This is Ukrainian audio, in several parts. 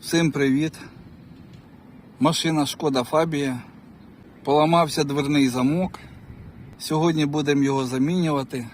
Всім привіт. Машина Шкода Фабія. Поламався дверний замок. Сьогодні будемо його замінювати.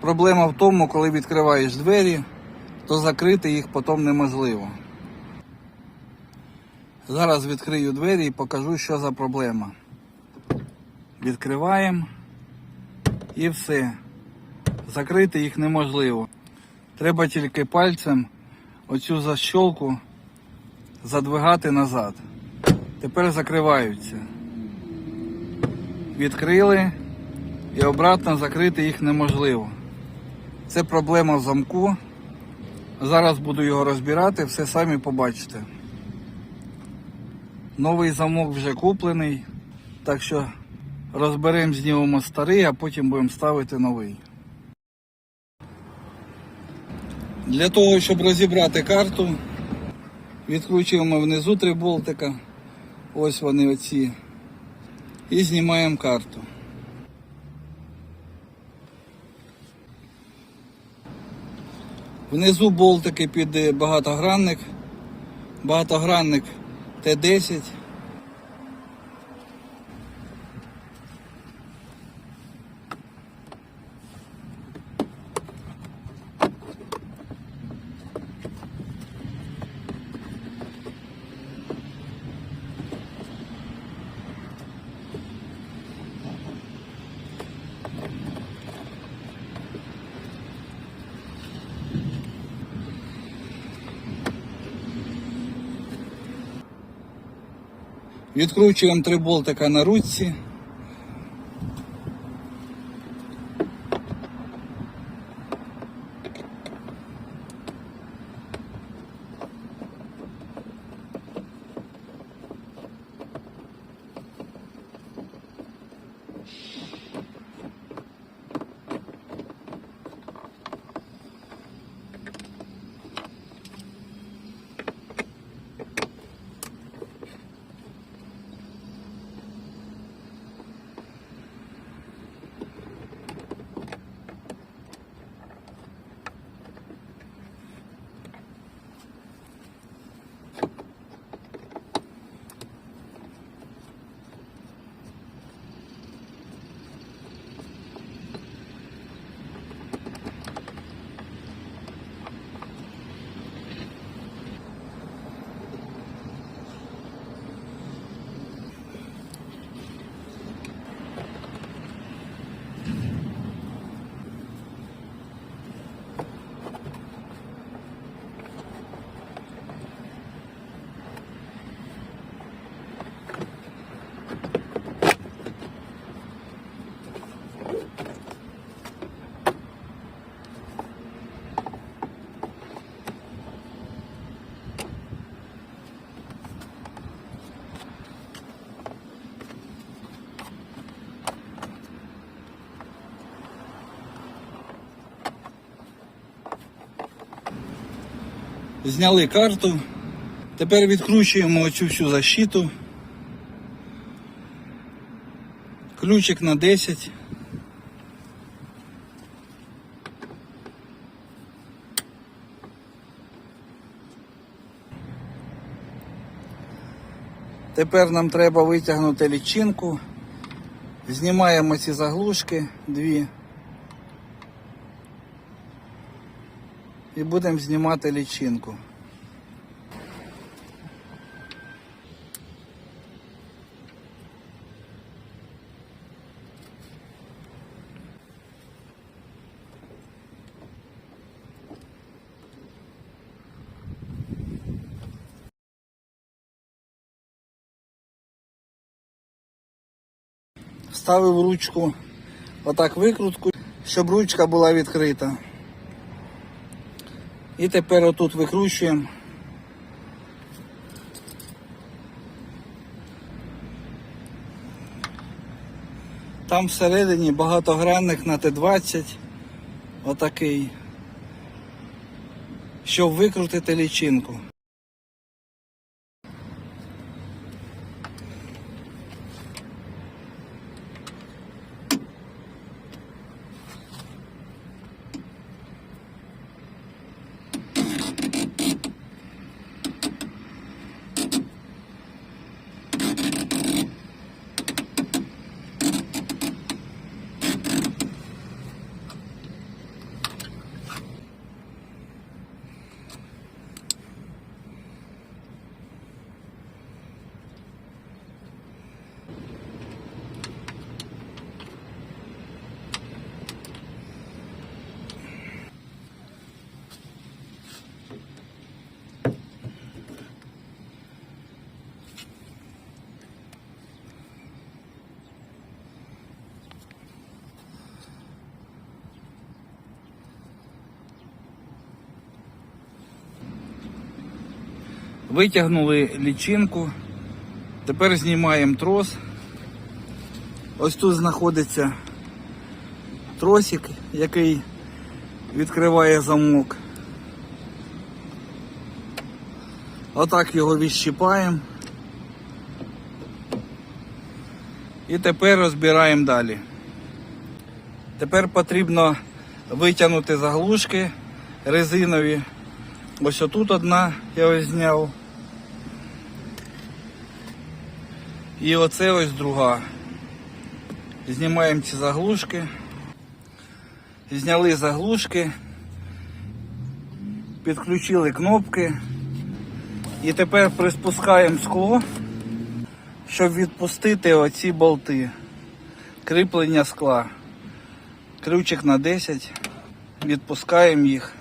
Проблема в тому, коли відкриваєш двері, то закрити їх потім неможливо. Зараз відкрию двері і покажу, що за проблема. Відкриваємо і все. Закрити їх неможливо. Треба тільки пальцем оцю защолку задвигати назад. Тепер закриваються. Відкрили і обратно закрити їх неможливо. Це проблема в замку. Зараз буду його розбирати, все самі побачите. Новий замок вже куплений, так що розберемо, знімемо старий, а потім будемо ставити новий. Для того, щоб розібрати карту, відкручуємо внизу три болтика. Ось вони оці. І знімаємо карту. Внизу болтики під багатогранник. Багатогранник Т10. Відкручуємо три болтика на ручці. Зняли карту. Тепер відкручуємо оцю всю защиту. Ключик на 10. Тепер нам треба витягнути лічинку. Знімаємо ці заглушки дві. І будемо знімати лічинку. Вставив ручку, отак викрутку, щоб ручка була відкрита. І тепер отут викручуємо. Там всередині багатогранник на Т20. Отакий. Щоб викрутити лічинку. Витягнули лічинку. Тепер знімаємо трос. Ось тут знаходиться тросик, який відкриває замок. Отак його відщипаємо. І тепер розбираємо далі. Тепер потрібно витягнути заглушки резинові. Ось отут одна я ось зняв. І оце ось друга. Знімаємо ці заглушки. Зняли заглушки, підключили кнопки. І тепер приспускаємо скло, щоб відпустити оці болти. Кріплення скла. Ключик на 10. Відпускаємо їх.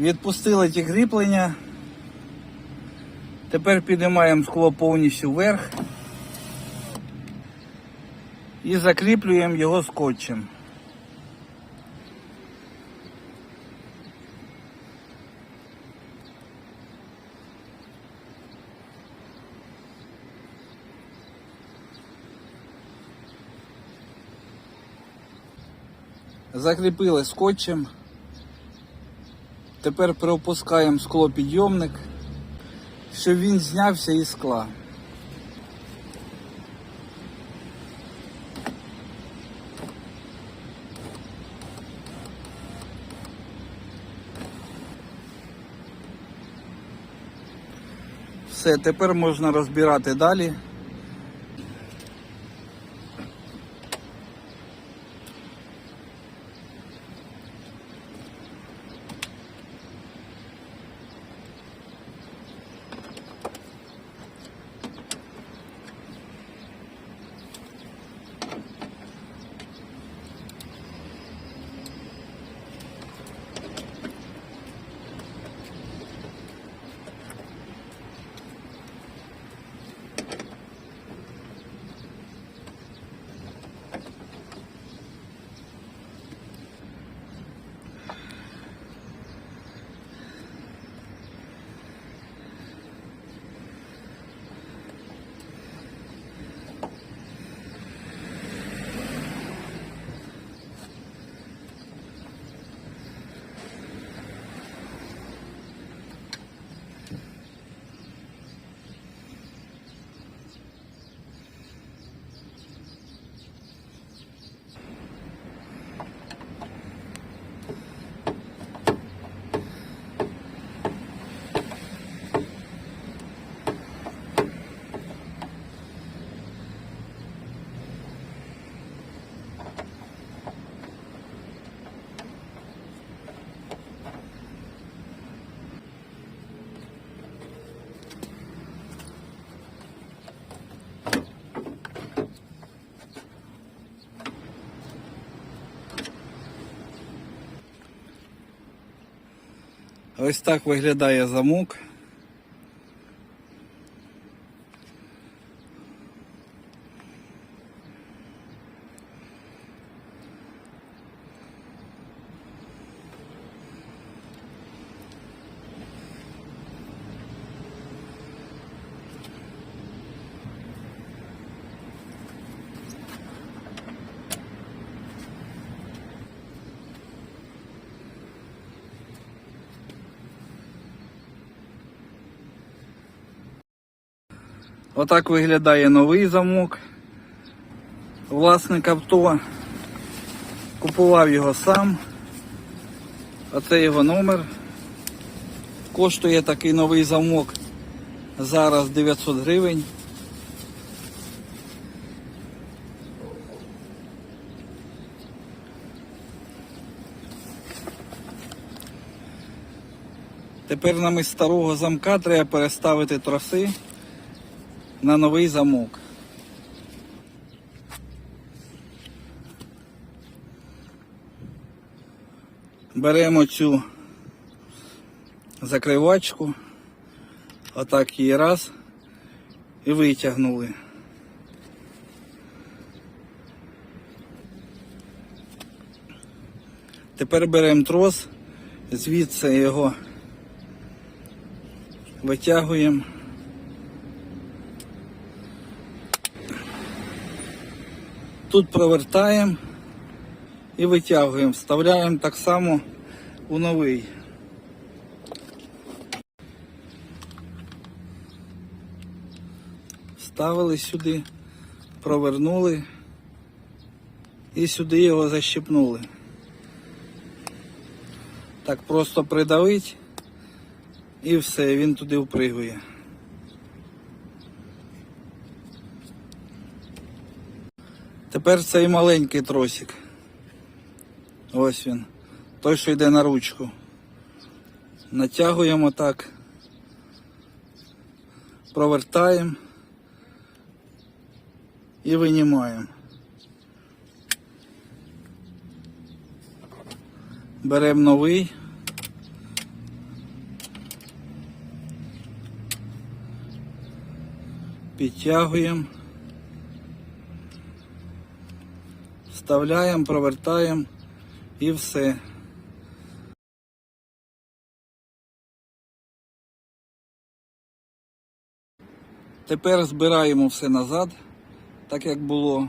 Відпустили ті кріплення. Тепер піднімаємо скло повністю вверх і закріплюємо його скотчем. Закріпили скотчем. Тепер пропускаємо склопідйомник, щоб він знявся із скла. Все, тепер можна розбирати далі. Ось так виглядає замок. Отак виглядає новий замок. Власник авто купував його сам. Оце його номер. Коштує такий новий замок зараз 900 гривень. Тепер намість старого замка треба переставити троси на новий замок. Беремо цю закривачку, отак її раз і витягнули. Тепер беремо трос, звідси його витягуємо. Тут провертаємо і витягуємо, вставляємо так само у новий. Вставили сюди, провернули і сюди його защипнули. Так просто придавить і все, він туди впригує. Тепер цей маленький тросик. Ось він. Той, що йде на ручку. Натягуємо так. Провертаємо і винімаємо. Беремо новий. Підтягуємо. Вставляємо, провертаємо і все. Тепер збираємо все назад, так як було.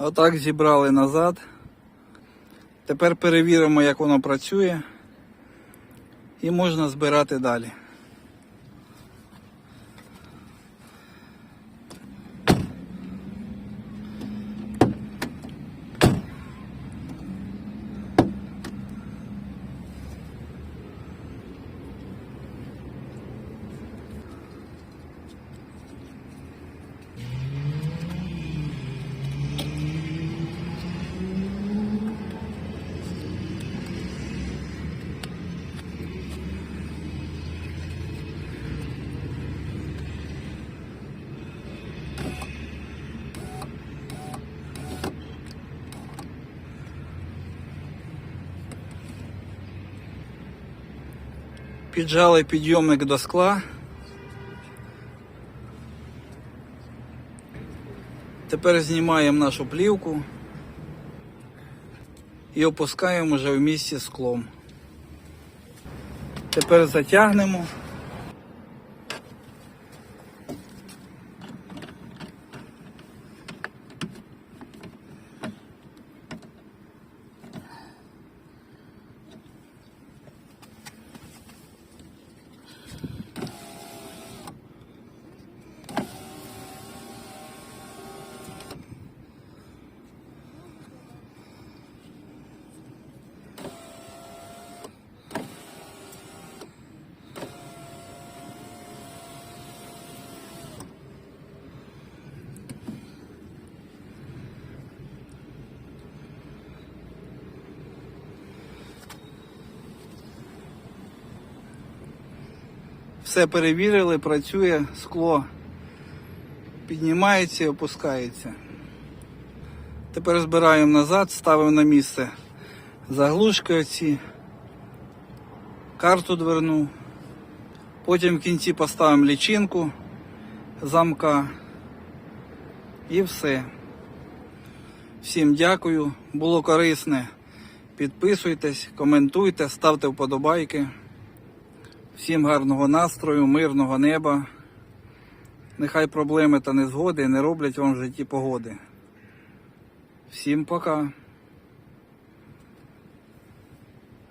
Отак зібрали назад. Тепер перевіримо, як воно працює. І можна збирати далі. Піджали підйомник до скла. Тепер знімаємо нашу плівку і опускаємо вже в місці склом. Тепер затягнемо Все перевірили, працює, скло піднімається і опускається. Тепер збираємо назад, ставимо на місце заглушки оці, карту дверну. Потім в кінці поставимо лічинку замка і все. Всім дякую. Було корисне. Підписуйтесь, коментуйте, ставте вподобайки. Всім гарного настрою, мирного неба. Нехай проблеми та незгоди не роблять вам в житті погоди. Всім пока.